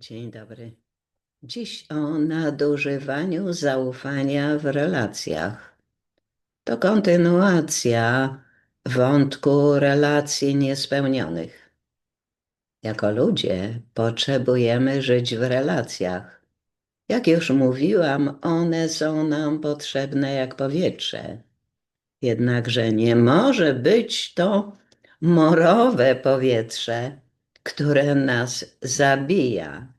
Dzień dobry. Dziś o nadużywaniu zaufania w relacjach. To kontynuacja wątku relacji niespełnionych. Jako ludzie potrzebujemy żyć w relacjach. Jak już mówiłam, one są nam potrzebne jak powietrze. Jednakże nie może być to morowe powietrze, które nas zabija.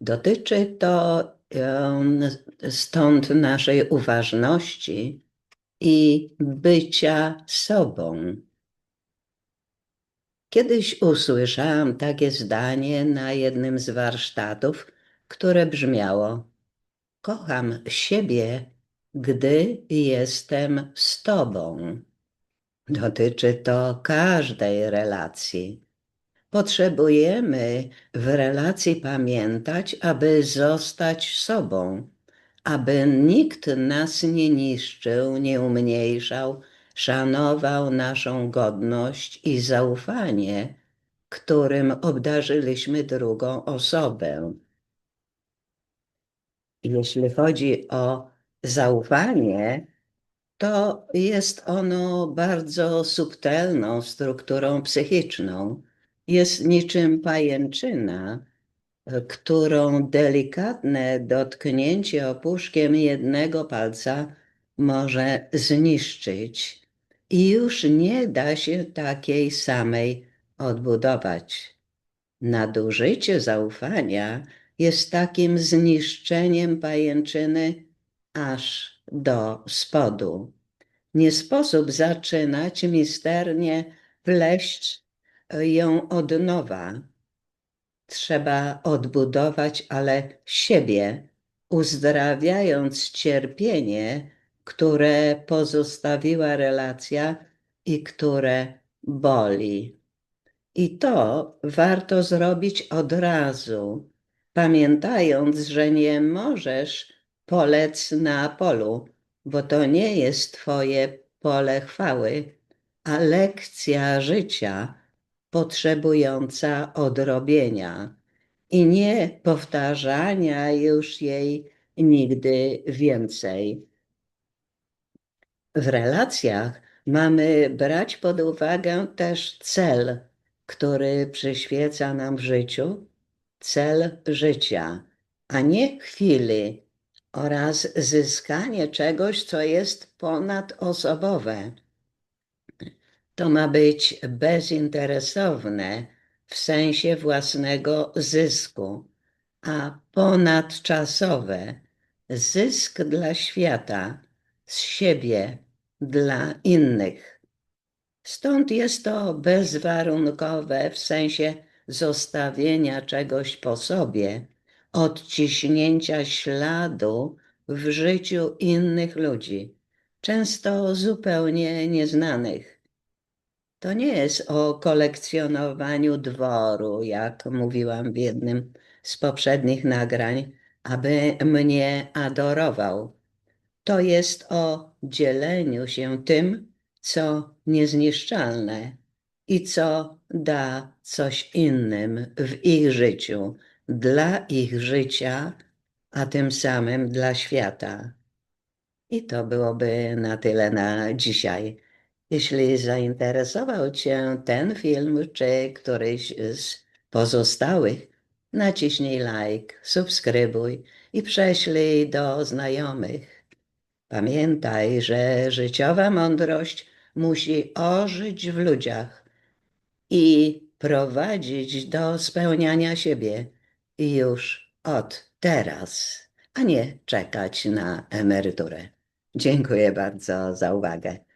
Dotyczy to stąd naszej uważności i bycia sobą. Kiedyś usłyszałam takie zdanie na jednym z warsztatów, które brzmiało: Kocham siebie, gdy jestem z Tobą. Dotyczy to każdej relacji. Potrzebujemy w relacji pamiętać, aby zostać sobą, aby nikt nas nie niszczył, nie umniejszał, szanował naszą godność i zaufanie, którym obdarzyliśmy drugą osobę. Jeśli chodzi o zaufanie, to jest ono bardzo subtelną strukturą psychiczną. Jest niczym pajęczyna, którą delikatne dotknięcie opuszkiem jednego palca może zniszczyć i już nie da się takiej samej odbudować. Nadużycie zaufania jest takim zniszczeniem pajęczyny aż do spodu. Nie sposób zaczynać misternie pleść ją od nowa. Trzeba odbudować, ale siebie, uzdrawiając cierpienie, które pozostawiła relacja i które boli. I to warto zrobić od razu, pamiętając, że nie możesz polec na polu, bo to nie jest Twoje pole chwały, a lekcja życia potrzebująca odrobienia i nie powtarzania już jej nigdy więcej. W relacjach mamy brać pod uwagę też cel, który przyświeca nam w życiu, cel życia, a nie chwili oraz zyskanie czegoś, co jest ponadosobowe. To ma być bezinteresowne w sensie własnego zysku, a ponadczasowe zysk dla świata, z siebie, dla innych. Stąd jest to bezwarunkowe w sensie zostawienia czegoś po sobie, odciśnięcia śladu w życiu innych ludzi, często zupełnie nieznanych. To nie jest o kolekcjonowaniu dworu, jak mówiłam w jednym z poprzednich nagrań, aby mnie adorował. To jest o dzieleniu się tym, co niezniszczalne i co da coś innym w ich życiu, dla ich życia, a tym samym dla świata. I to byłoby na tyle na dzisiaj. Jeśli zainteresował Cię ten film, czy któryś z pozostałych, naciśnij like, subskrybuj i prześlij do znajomych. Pamiętaj, że życiowa mądrość musi ożyć w ludziach i prowadzić do spełniania siebie już od teraz, a nie czekać na emeryturę. Dziękuję bardzo za uwagę.